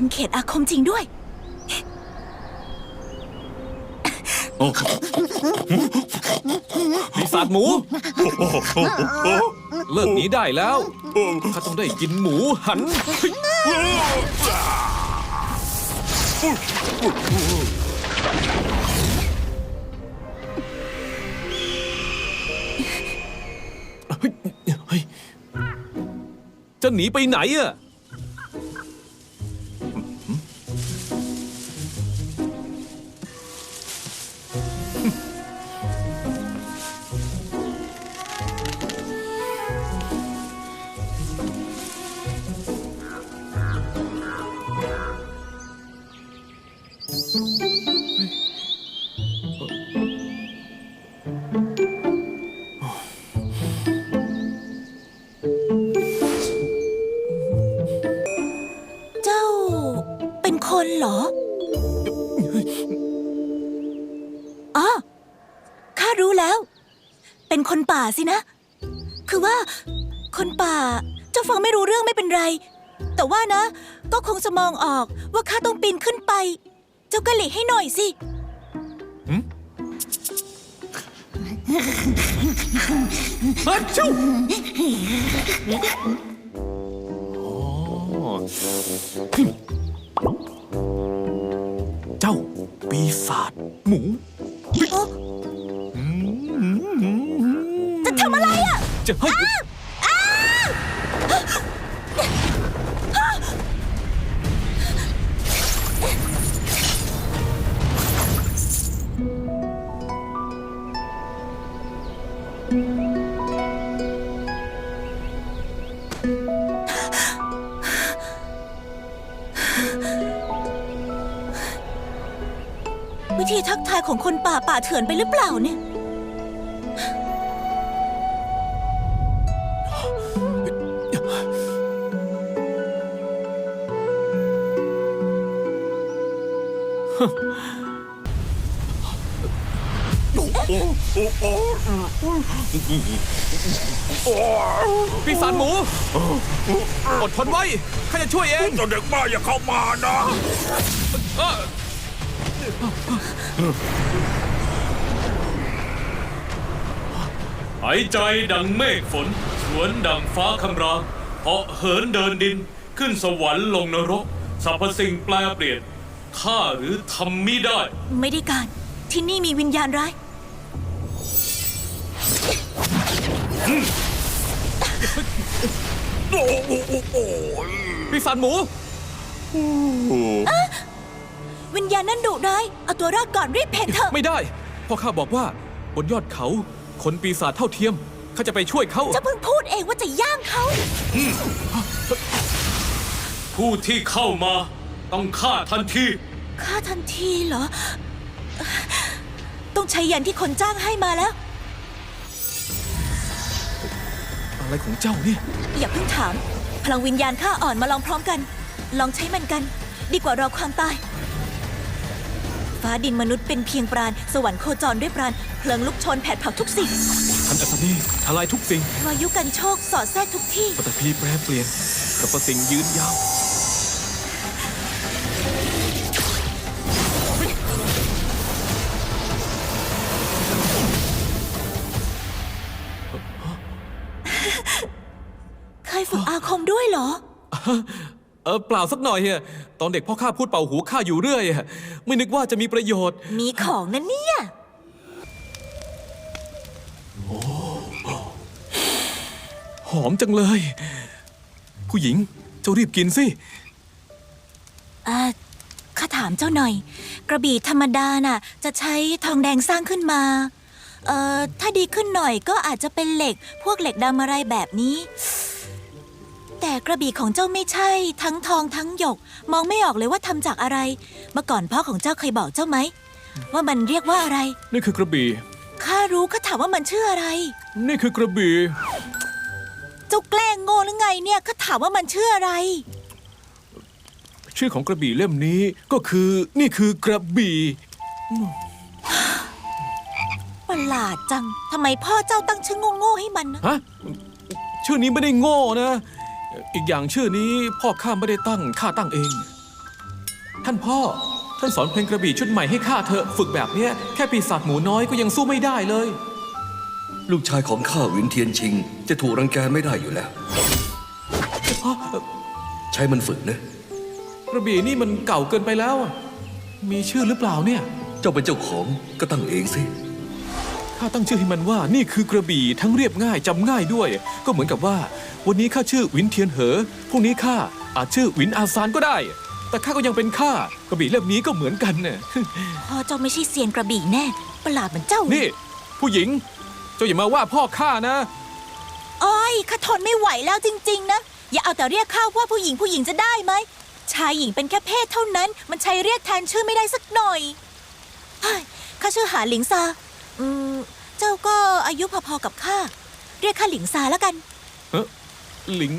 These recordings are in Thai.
เป็นเขตอาคมจริงด้วย โอ้ปีศาจหมู เลิกหนีได้แล้วข้าต้องได้กินหมูหันเฮ้ยจะหนีไปไหนอะ เจ้าเป็นคนเหรออ๋อข้ารู้แล้ว เป็นคนป่าสินะ คือว่า คนป่า เจ้าฟังไม่รู้เรื่องไม่เป็นไร แต่ว่านะ ก็คงจะมองออกว่าข้าต้องปีนขึ้นไป เจ้าก็หลีกให้หน่อยสิ ฮัชชูเจ้าปีศาจหมู จะทำอะไรอะ จะให้ ธีทักทายของคนป่าป่าเถื่อนไปหรือเปล่าเนี่ย ปีศาจหมู อดทนไว้ข้าจะช่วยเอง เจ้าเด็กบ้าอย่าเข้ามานะ หายใจดังเมฆฝน สวนดังฟ้าคำรามเหาะเหินเดินดิน ขึ้นสวรรค์ลงนรกสรรพสิ่งแปลเปลี่ยนข้าหรือทำมิได้ ไม่ได้การ ที่นี่มีวิญญาณร้ายโอ้โหโอ้โหปีศาจหมู วิญญาณนั้นดุร้าย เอาตัวรอดก่อนรีบเพ่นเถอะ ไม่ได้เพ่อข้าบอกว่าบนยอดเขาคนปีศาจเท่าเทียมข้าจะไปช่วยเขาจะเพิ่งพูดเองว่าจะย่างเขา ผู้ที่เข้ามาต้องฆ่าทันที ฆ่าทันทีเหรอ ต้องใช้ยันที่คนจ้างให้มาแล้ว อะไรของเจ้าเนี่ย อย่าเพิ่งถาม พลังวิญญาณข้าอ่อนมาลองพร้อมกัน ลองใช้มันกัน ดีกว่ารอความตาย ฟ้าดินมนุษย์เป็นเพียงปราณ สวรรค์โคจรด้วยปราณ เพลิงลุกโชนแผดเผาทุกสิ่งท่านอัศนีทลายทุกสิ่งวายุกันโชคสอดแทรกทุกที่ปฐพีแปรเปลี่ยนสรรพสิ่งยืนยาวเคยฝึกอาคมด้วยเหรอเออเปล่าสักหน่อยอะตอนเด็กพ่อข้าพูดเป่าหูข้าอยู่เรื่อยอะไม่นึกว่าจะมีประโยชน์ มีของนะเนี่ย หอมจังเลย ผู้หญิงเจ้ารีบกินสิ อ่าข้าถามเจ้าหน่อย กระบี่ธรรมดาน่ะ จะใช้ทองแดงสร้างขึ้นมา เอ่อ ถ้าดีขึ้นหน่อยก็อาจจะเป็นเหล็ก พวกเหล็กดำอะไรแบบนี้ แต่กระบี่ของเจ้าไม่ใช่ ทั้งทองทั้งหยก มองไม่ออกเลยว่าทำจากอะไร เมื่อก่อนพ่อของเจ้าเคยบอกเจ้าไหม ว่ามันเรียกว่าอะไร นี่คือกระบี่ ข้ารู้ข้าถามว่ามันชื่ออะไร นี่คือกระบี่ เจ้าแกล้งโง่หรือไงเนี่ยข้าถามว่ามันชื่ออะไร ชื่อของกระบี่เล่มนี้ก็คือนี่คือกระบี่ ประหลาดจังทำไมพ่อเจ้าตั้งชื่อโง่ๆให้มันนะ ฮะ ชื่อนี้ไม่ได้โง่นะ อีกอย่างชื่อนี้พ่อข้าไม่ได้ตั้งข้าตั้งเอง ท่านพ่อ ท่านสอนเพลงกระบี่ชุดใหม่ให้ข้าเถอะฝึกแบบเนี้ยแค่ปีศาจหมูน้อยก็ยังสู้ไม่ได้เลย ลูกชายของข้าหวินเทียนชิง จะถูกรังแกไม่ได้อยู่แล้วใช้มันฝึกนะ กระบี่นี่มันเก่าเกินไปแล้วอะมีชื่อหรือเปล่าเนี่ย เจ้าเป็นเจ้าของก็ตั้งเองสิ ข้าตั้งชื่อให้มันว่านี่คือกระบี่ทั้งเรียบง่ายจำง่ายด้วย ก็เหมือนกับว่า วันนี้ข้าชื่อหวินเทียนเหอพรุ่งนี้ข้าอาจชื่อหวินอาซานก็ได้ แต่ข้าก็ยังเป็นข้ากระบี่เล่มนี้ก็เหมือนกันเนี่ยพ่อเจ้าไม่ใช่เซียนกระบี่แน่ ประหลาดเหมือนเจ้านี่ ผู้หญิง เจ้าอย่ามาว่าพ่อข้านะอ้อยข้าทนไม่ไหวแล้วจริง ๆ นะ อย่าเอาแต่เรียกข้าว่าผู้หญิงผู้หญิงจะได้ไหมชายหญิงเป็นแค่เพศเท่านั้น มันใช้เรียกแทนชื่อไม่ได้สักหน่อยเฮ้ยข้าชื่อหาหลิงซาอืม เจ้าก็อายุพอๆกับข้า เรียกข้าหลิงซาแล้วกันหลิง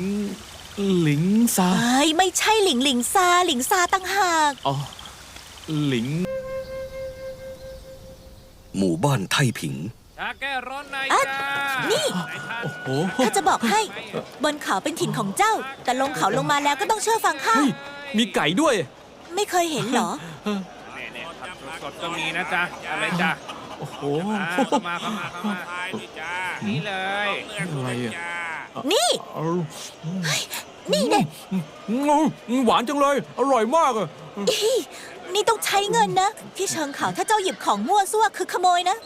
หลิงซาเอ้ยไม่ใช่หลิงหลิงซาหลิงซาตั้งหาก อ๋อ หลิง หมู่บ้านไทผิง ชาแก้ร้อนในอะจ้านี่โอ้โห ข้าจะบอกให้ บนเขาเป็นถิ่นของเจ้า แต่ลงเขาลงมาแล้วก็ต้องเชื่อฟังข้า เฮ้ย มีไก่ด้วย ไม่เคยเห็นเหรอ เนี่ยๆผักสดๆก็มีนะจ๊ะอะไรจ้ะ โอ้โหอ่าเข้ามาเข้ามาเข้ามานี่เลยอะไรอะ นี่ เอานี่เนี่ยอืมหวานจังเลย อร่อยมากอะอีนี่ต้องใช้เงินนะ ที่เชิงเขาถ้าเจ้าหยิบของมั่วซั่วคือขโมยนะ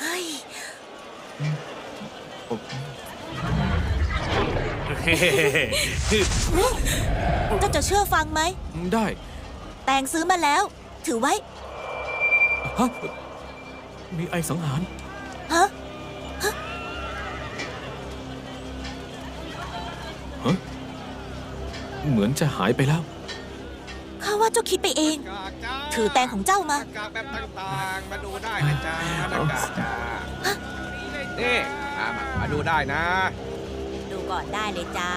เฮ้ยเจ้าจะเชื่อฟังไหม ได้ แตงซื้อมาแล้ว ถือไว้ ฮะ มีไอสังหาร ฮะ เหมือนจะหายไปแล้ว ข้าว่าเจ้าคิดไปเอง ถือแตงของเจ้ามา กากแบบต่างๆ มาดูได้นะจ๊ะหน้ากากจ้านี่มามามาดูได้นะ ดูก่อนได้เลยจ้า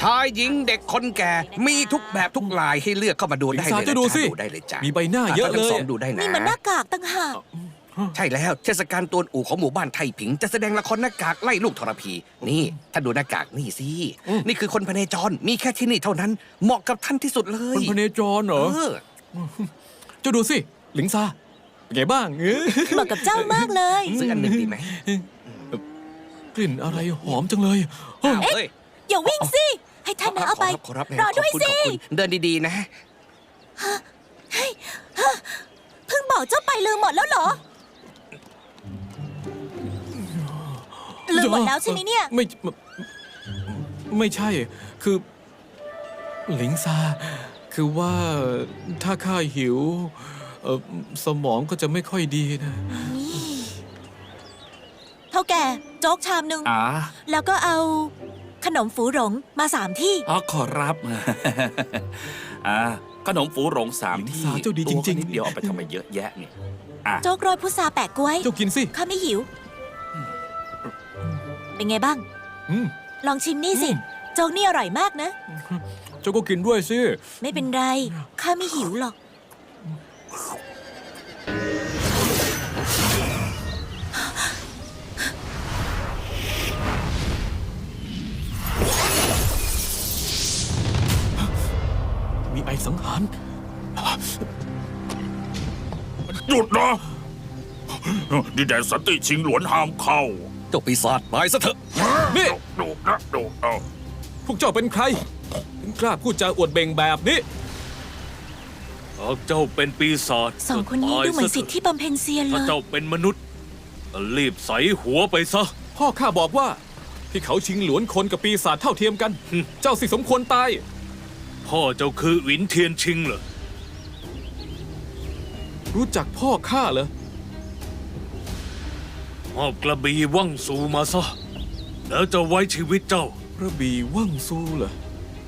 ชายหญิงเด็กคนแก่ มีทุกแบบทุกลายให้เลือกเข้ามาดูได้หญิงสาวเลยจะนะดูจ๊ะสิดูได้เลยจ้ะมีใบหน้าเยอะทั้งสองเลยดูได้นะนี่มันหน้ากากตั้งหาก ใช่แล้วเทศกาลตวนอู่ของหมู่บ้านไทยผิง จะแสดงละครหน้ากากไล่ลูกทรพี นี่ท่านดูหน้ากากนี่สินี่คือคนพเนจรมีแค่ที่นี่เท่านั้น เหมาะกับท่านที่สุดเลย คนพเนจรเหรอเออเจ้าดูสิหลิงซาเป็นไงบ้างเออเหมาะกับเจ้ามากเลยซื้ออันหนึ่งดีไหมกลิ่นอะไรหอมจังเลยเฮ้ยเอ้ยอย่าวิ่งสิ ให้ท่านนะเอาไปขรับขรอด้วยขบคุณสิขอบคุณเดินดีๆนะเพิ่งบอกเจ้าไปลืมหมดแล้วเหรอ ลืมหมดแล้วใช่ไหมเนี่ย ไม่ไม่ไม่ใช่ คือ หลิงซา คือว่าถ้าข้าหิวเอ่อสมองก็จะไม่ค่อยดีนะ เท่าแก่โจ๊กชามหนึ่งอ่าแล้วก็เอา ขนมฝูหลงมาสามที่ อ๋อขอรับ อ่าขนมฟูหลงสามหญิงที่สาวเจ้าดีจริงๆ ตัวนิดเดียวเอาไปทำไมเยอะแยะเนี่ยอะ โจ๊กโรยพุทราแปะกล้วย เจ้ากินสิ ข้าไม่หิว เป็นไงบ้าง อืม ลองชิมนี่สิ โจ๊กนี่อร่อยมากนะ เจ้าก็กินด้วยสิ ไม่เป็นไร ข้าไม่หิวหรอก มีไอสังหาร หยุดนะดินแดนสันติชิงหลวนห้ามเข้า เจ้าปีศาจตายซะเถอะนี่ดูนะดูเอาพวกเจ้าเป็นใครถึงกล้าพูดจาอวดเบ่งแบบนี้หากเจ้าเป็นปีศาจสองคนนี้ก็ตายดูเหมือนซะสิทธิ์ที่บำเพ็ญเซียนเลถ้าย เจ้าเป็นมนุษย์ก็รีบใส่หัวไปซะ พ่อข้าบอกว่าที่เขาชิงหลวนคนกับปีศาจเท่าเทียมกัน หึ เจ้าสิสมควรตาย พ่อเจ้าคือหวินเทียนชิงเหรอรู้จักพ่อข้าเหรอ มอบกระบี่ว่างสูมาซะ แล้วจะไว้ชีวิตเจ้า กระบี่ว่างซูเหรอ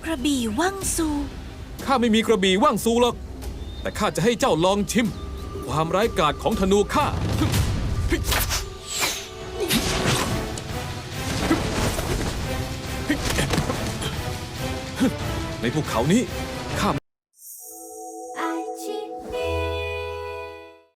กระบี่ว่างซู ข้าไม่มีกระบี่ว่างซูหรอก แต่ข้าจะให้เจ้าลองชิม ความร้ายกาจของธนูข้า ในภูเขานี้